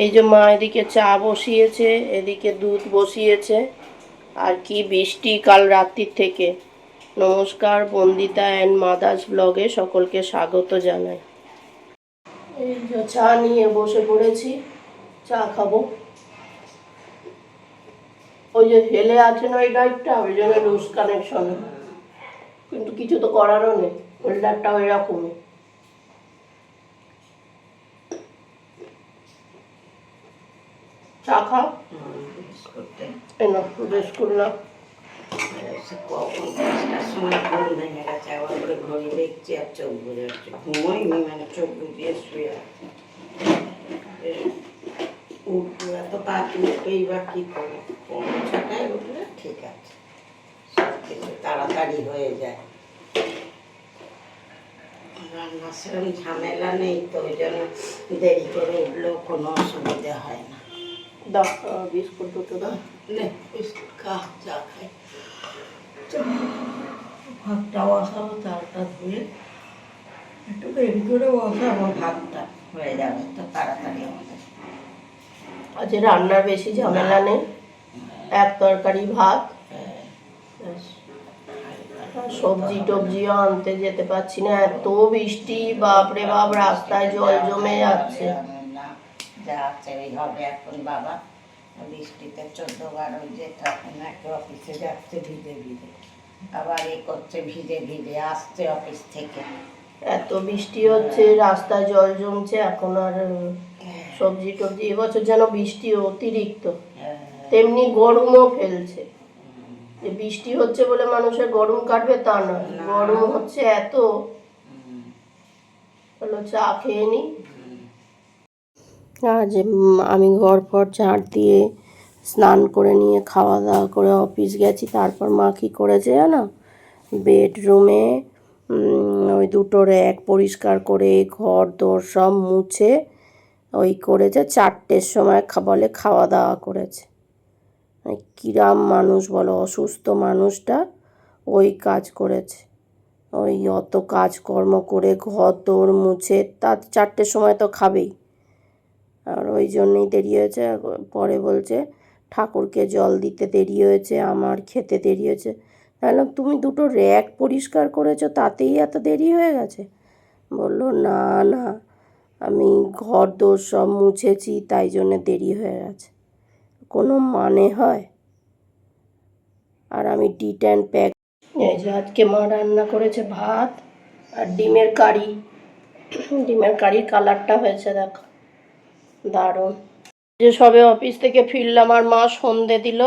এই যে মা এদিকে চা বসিয়েছে, এদিকে দুধ বসিয়েছে। আর কি বৃষ্টি কাল রাত্রির থেকে। নমস্কার, বন্দিতা অ্যান্ড মাদার্স ব্লগে সকলকে স্বাগত জানাই। এই যে চা নিয়ে বসে পড়েছি, চা খাব। ওই যে হেলে আছে না ওই লাইটটা ওই জন্য লুজ কানেকশন কিন্তু কিছু তো করারও নেই হোল্ডারটাও এরকমই চা খাও এই বিস্কুট না। সে কখন পাঁচটার সময় ঘুম ভেঙে গেছে আবার করে ঘড়ি দেখছি আর চোখ বুঝে যাচ্ছে ঘুমোইনি মানে চোখ বুঝিয়ে শুয়ে আছে। উঠবো এত তাড়াতাড়ি উঠেই বা কী করব? পৌনে ছটায় উঠলে ঠিক আছে। সব কিছু তাড়াতাড়ি হয়ে যায়। রান্নার সেরকম ঝামেলা নেই তো ওই জন্য দেরি করে উঠলেও কোনো অসুবিধা হয় না। বসাবো চালটা ধুয়ে একটু করে ভাতটা হয়ে যাবে তো তাড়াতাড়ি আমাদের আজ রান্নার বেশি ঝামেলা নেই এক তরকারি ভাত। সবজি টবজিও আনতে যেতে পারছি না এত বৃষ্টি বাপরে বাপ রাস্তায় জল জমে যাচ্ছে যা আছে হবে এখন বাবা। বৃষ্টিতে চোদ্দ বার ওই যে তখন একটা অফিসে যাচ্ছে ভিজে ভিজে। আবার এ করছে ভিজে ভিজে আসছে অফিস থেকে। এত বৃষ্টি হচ্ছে রাস্তায় জল জমছে এখন আর সবজি টবজি এবছর যেন বৃষ্টি অতিরিক্ত। তেমনি গরমও ফেলছে। যে বৃষ্টি হচ্ছে বলে মানুষের গরম কাটবে তা নয়। না। গরম হচ্ছে এত। চা খেয়ে নি? আজ আমি ঘর ফর ঝাড় দিয়ে স্নান করে নিয়ে খাওয়া দাওয়া করে অফিস গেছি। তারপর মা কী করেছে জানো? বেডরুমে ওই দুটো র্যাক পরিষ্কার করে ঘর, দোর সব মুছে ওই করেছে। চারটের সময় বলে খাওয়া দাওয়া করেছে। কিরাম মানুষ বলো, অসুস্থ মানুষটা ওই কাজ করেছে। ওই অত কাজকর্ম করে ঘর, দোর মুছে তার চারটের সময় তো খাবেই। আর ওই জন্যই দেরি হয়েছে। পরে বলছে, ঠাকুরকে জল দিতে দেরি হয়েছে, আমার খেতে দেরি হয়েছে। তাহলে তুমি দুটো র্যাক পরিষ্কার করেছ, তাতেই এত দেরি হয়ে গেছে? বলল, না না, আমি ঘর দোর সব মুছেছি, তাই জন্য দেরি হয়ে গেছে। কোনো মানে হয়? আর আমি ডিট অ্যান্ড প্যাক এই যে আজকে মা রান্না করেছে ভাত আর ডিমের কারি। ডিমের কারির কালারটা হয়েছে, দেখো। দারুণ। যে সবে অফিস থেকে ফিরলাম, আর মা সন্ধে দিল,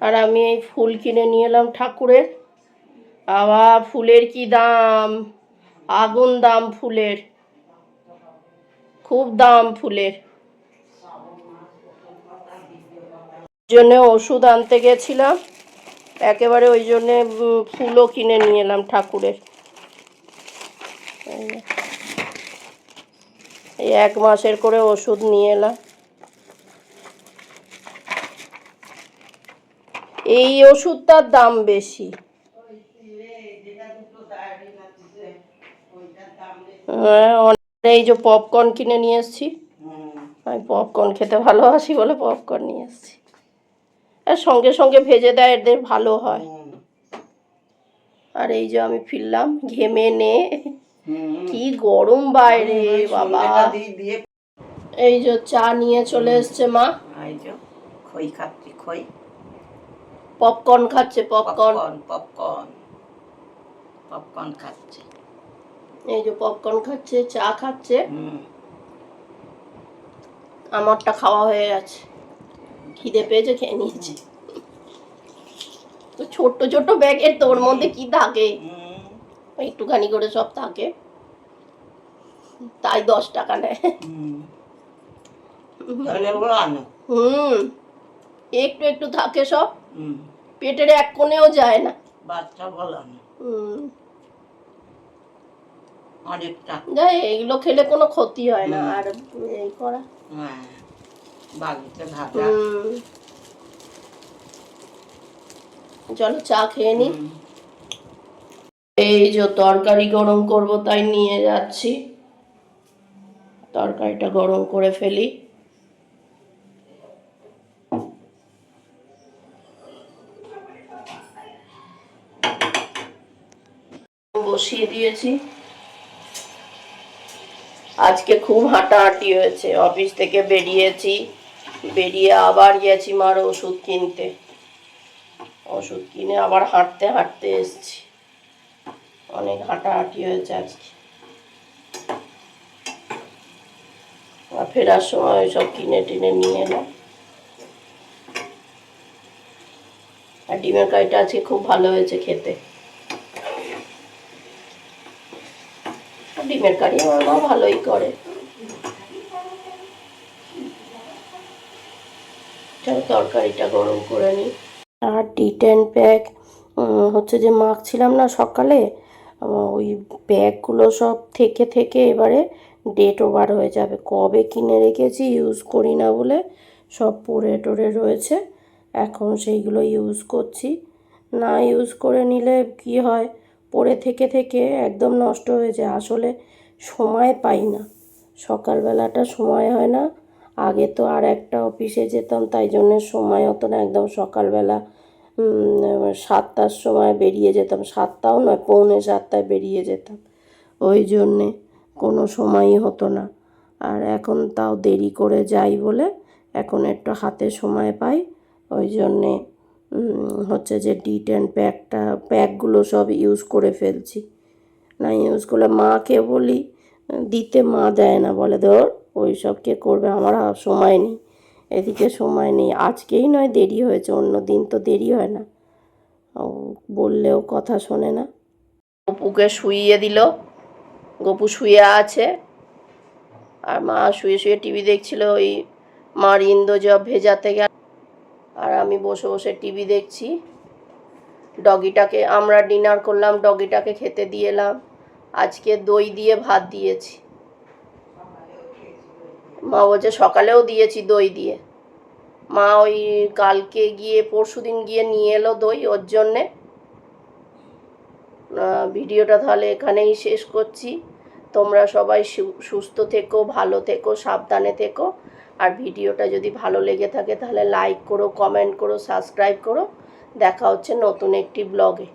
আর আমি এই ফুল কিনে নিয়ে এলাম ঠাকুরের। আবার ফুলের কি দাম? আগুন দাম ফুলের। খুব দাম ফুলের। জন্য ওষুধ আনতে গেছিলাম। একেবারে ওই জন্যে ফুলও কিনে নিয়ে এলাম ঠাকুরের। এক মাসের করে ওষুধ নিয়ে এলাম। এই ওষুধটার দাম বেশি। হ্যাঁ এই যে পপকর্ন কিনে নিয়ে এসেছি। আমি পপকর্ন খেতে ভালোবাসি বলে পপকর্ন নিয়ে এসেছি। আর সঙ্গে সঙ্গে ভেজে দেয়, এদের ভালো হয়। আর এই যে আমি ফিরলাম, ঘেমে নে কি গরম বাইরে বাবা। এই যে চা নিয়ে চলে এসছে মা। এই যে খই খাচ্ছি খই। পপকর্ন খাচ্ছে পপকর্ন। Popcorn popcorn. খাচ্ছে। এই যে পপকর্ন খাচ্ছে চা খাচ্ছে। আমারটা খাওয়া হয়ে গেছে। খিদে পেয়েছে খেয়ে নিয়েছি। তো ছোট্ট ছোট্ট ব্যাগের তোর মধ্যে কি থাকে? একটুখানি করে সব থাকে তাই দশ টাকা নেয়। হুম। একটু একটু থাকে সব। পেটের এক কোণেও যায় না। বাচ্চা বলো অনেকটা যাই এগুলো খেলে কোনো ক্ষতি হয় না। আর এই করা। হ্যাঁ। বাড়িতে ভাজা। চলো চা খেয়ে নি। এই যে তরকারি গরম করব তাই নিয়ে যাচ্ছি। তরকারিটা গরম করে ফেলি। বসিয়ে দিয়েছি। আজকে খুব হাঁটাহাঁটি হয়েছে। অফিস থেকে বেরিয়েছি। বেরিয়ে আবার গেছি মার ওষুধ কিনতে। ওষুধ কিনে আবার হাঁটতে হাঁটতে এসছি। অনেক হাঁটাহাঁটি হয়েছে আজকে। ফেরার সময় সব কিনে টিনে নিয়ে এলাম। আর ডিমের কারিটা আজকে খুব ভালো হয়েছে খেতে। ডিমের কারি আমার মা ভালোই করে। তরকারিটা গরম করে নিই। আর টি টেন প্যাক হচ্ছে যে মাখছিলাম না সকালে ওই ব্যাগগুলো সব থেকে থেকে এবারে ডেট ওভার হয়ে যাবে। কবে কিনে রেখেছি ইউজ করি না বলে সব পড়ে টরে রয়েছে। এখন সেইগুলো ইউজ করছি। না ইউজ করে নিলে কি হয়? পরে থেকে থেকে একদম নষ্ট হয়ে যায়। আসলে সময় পাই না। সকালবেলাটা সময় হয় না। আগে তো আর একটা অফিসে যেতাম, তাই জন্য সময় হতো না। একদম সকালবেলা সাতটার সময় বেরিয়ে যেতাম। সাতটাও নয়, পৌনে সাতটায় বেরিয়ে যেতাম। ওই জন্যে কোনো সময়ই হতো না। আর এখন তাও দেরি করে যাই বলে এখন একটু হাতে সময় পাই। ওই জন্যে হচ্ছে যে ডি টেন প্যাকটা প্যাকগুলো সব ইউজ করে ফেলছি। না ইউজ করলে মাকে বলি, দিতে মা দেয় না। বলে, ধর ওই সব কে করবে? আমার সময় নেই। এদিকে সময় নেই। আজকেই নয়, দেরি হয়েছে। অন্য দিন তো দেরি হয় না। বললেও কথা শোনে না। গপুকে শুইয়ে দিল। গপু শুয়ে আছে। আর মা শুয়ে শুয়ে টিভি দেখছিল ওই মার ইন্দোজব ভেজাতে গেল। আর আমি বসে বসে টিভি দেখছি। ডগিটাকে আমরা ডিনার করলাম, ডগিটাকে খেতে দিয়ে এলাম। আজকে দই দিয়ে ভাত দিয়েছি। মা বলছে সকালেও দিয়েছি দই দিয়ে। মা ওই কালকে গিয়ে পরশুদিন গিয়ে নিয়ে এলো দই, ওর জন্যে। ভিডিওটা তাহলে এখানেই শেষ করছি। তোমরা সবাই সুস্থ থেকো, ভালো থেকো, সাবধানে থেকো। আর ভিডিওটা যদি ভালো লেগে থাকে তাহলে লাইক করো, কমেন্ট করো, সাবস্ক্রাইব করো। দেখা হচ্ছে নতুন একটি ব্লগে।